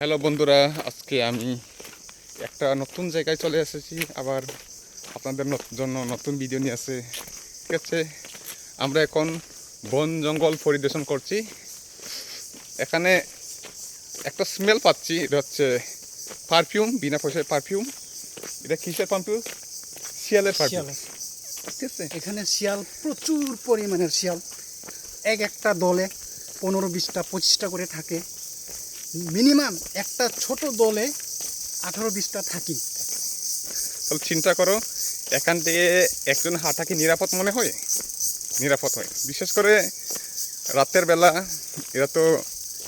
Hello বন্ধুরা আজকে আমি একটা নতুন জায়গায় চলে এসেছি। আবার আপনাদের জন্য নতুন ভিডিও নিয়ে আসে। ঠিক আছে? আমরা এখন বন জঙ্গল পরিদর্শন করছি। এখানে একটা স্মেল পাচ্ছি এটা হচ্ছে পারফিউম বিনা পয়সায় পারফিউম এটা কিসের পারফিউম শিয়ালের পারফিউম। ঠিক আছে? এখানে শিয়াল প্রচুর পরিমাণের শিয়াল। এক একটা দলে পনেরো বিশটা পঁচিশটা করে থাকে। মিনিমাম একটা ছোট দলে আঠারো বিশটা থাকি। তাহলে চিন্তা করো, এখান থেকে একজন হাঁটা কি নিরাপদ মনে হয়? নিরাপদ হয়। বিশেষ করে রাতের বেলা, এরা তো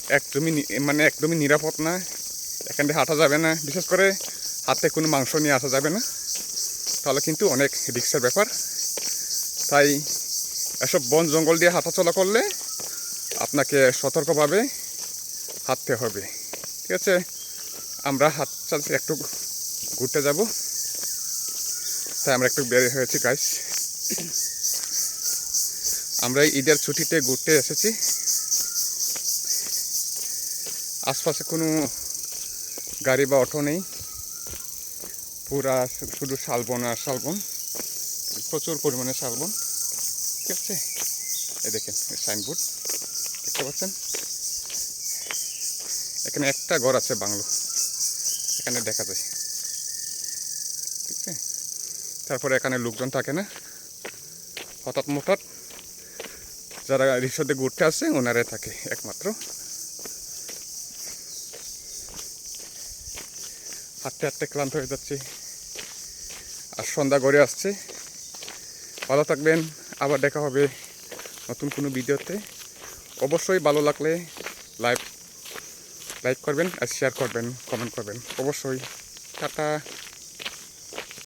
একদমই মানে একদমই নিরাপদ না। এখান থেকে হাঁটা যাবে না। বিশেষ করে হাতে কোনো মাংস নিয়ে আসা যাবে না। তাহলে কিন্তু অনেক রিক্সের ব্যাপার। তাই এসব বন জঙ্গল দিয়ে হাঁটাচলা করলে আপনাকে সতর্কভাবে হাঁটতে হবে। ঠিক আছে? আমরা হাত চালছি একটু ঘুরতে যাব। তাই আমরা একটু বের হয়েছি গাইস আমরা ঈদের ছুটিতে ঘুরতে এসেছি। আশপাশে কোনো গাড়ি বা অটো নেই। পুরা শুধু শালবন আর শালবন। প্রচুর পরিমাণে শালবন। ঠিক আছে? এই দেখেন সাইনবোর্ড দেখতে পাচ্ছেন? এখানে একটা ঘর আছে বাংলো। এখানে দেখা যায়। ঠিক আছে? তারপরে এখানে লোকজন থাকে না? হঠাৎ হঠাৎ যারা রিক্সাতে ঘুরতে আসে, ওনারাই থাকে একমাত্র। হাঁটতে হাঁটতে ক্লান্ত হয়ে যাচ্ছে। আর সন্ধ্যা গড়ে আসছে। ভালো থাকবেন। আবার দেখা হবে নতুন কোনো ভিডিওতে। অবশ্যই ভালো লাগলে লাইভ লাইক করবেন আর শেয়ার করবেন কমেন্ট করবেন। অবশ্যই। টাটা।